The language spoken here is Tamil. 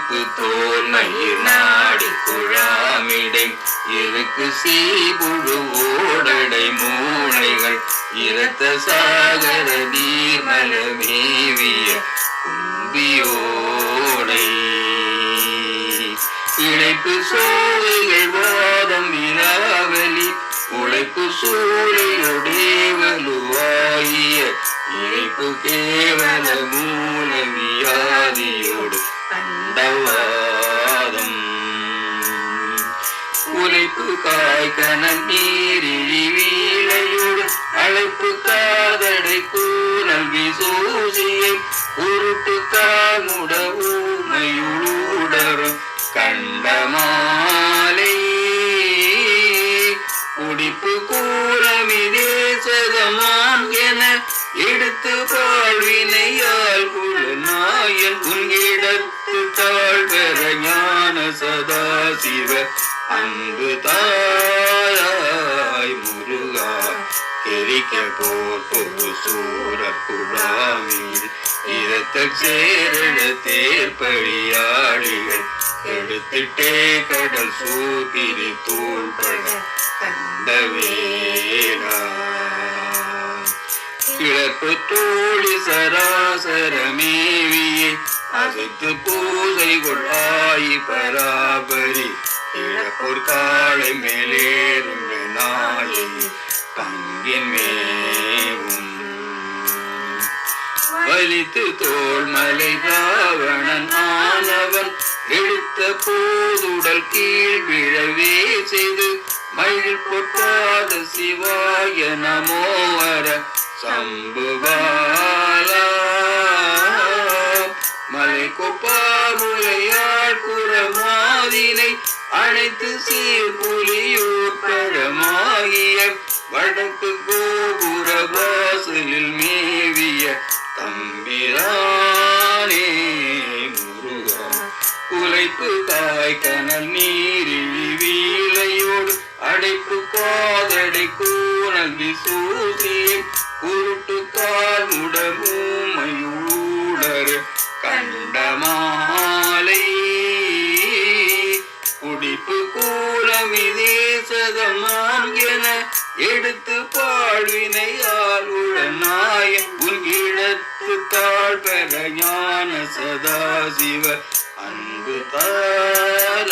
இடுப்பு தோல் மயிர் நாடி குழாமிடை. இருக்கு சீபுழு ஓடடை மூளைகள். இரத்த சாகர நீர்மல மேவிய கும்பியோடை. இழைப்பு சோலைகள் வாதம் விராவலி உழைப்பு சூழையுடைய வலுவாகிய இழைப்பு கேவல மூ காய் கணம் நீரிழி வீழையோடு அழைப்பு காதடை கூறல் விசூசியை உருட்டு காமுட ஊமையுடரும் கண்டமாலை குடிப்பு கூறமிதே சதமாம் என எடுத்து பாழ்வினையால் குழநாயன் உன்கிடத்து தாழ்வர ஞான சதாசிவ அன்பு தாயாய் முருகா எரிக்க போர் பொது சூர குழாமீர் இரத்த சேரண தேர்ப்பழியாளிகள் எடுத்துட்டே கடல் சூதிரி தூள்பட கண்டவேலா கிழப்பு தோழி சராசரமேவியே அசத்து பூசை கொள்ளாயி பராபரி இழப்போர் காலை மேலேறும் நாயை பங்கின் மேவும். வலித்து தோல் மலை ராவணன் ஆனவன் எடுத்த போதுடல் கீழ் விழவே செய்து மயில் பொட்டாத சிவாய நமோ வர சம்புவாலா. மலை கொப்பாருளையாள் குரமாதினை அனைத்து சீர்புலியூர் பரமாகிய வடக்கு கோபுர வாசலில் மேவிய தம்பிரானே முருகா. உழைப்பு தாய் கனல் நீரில் வீழையோடு அடைப்பு காதடை கூணல் விசூசியை சதமான் என எடுத்து பாழ்வினையால் உடனாய உன் இழத்து பெற ஞான சதாசிவ அன்பு தார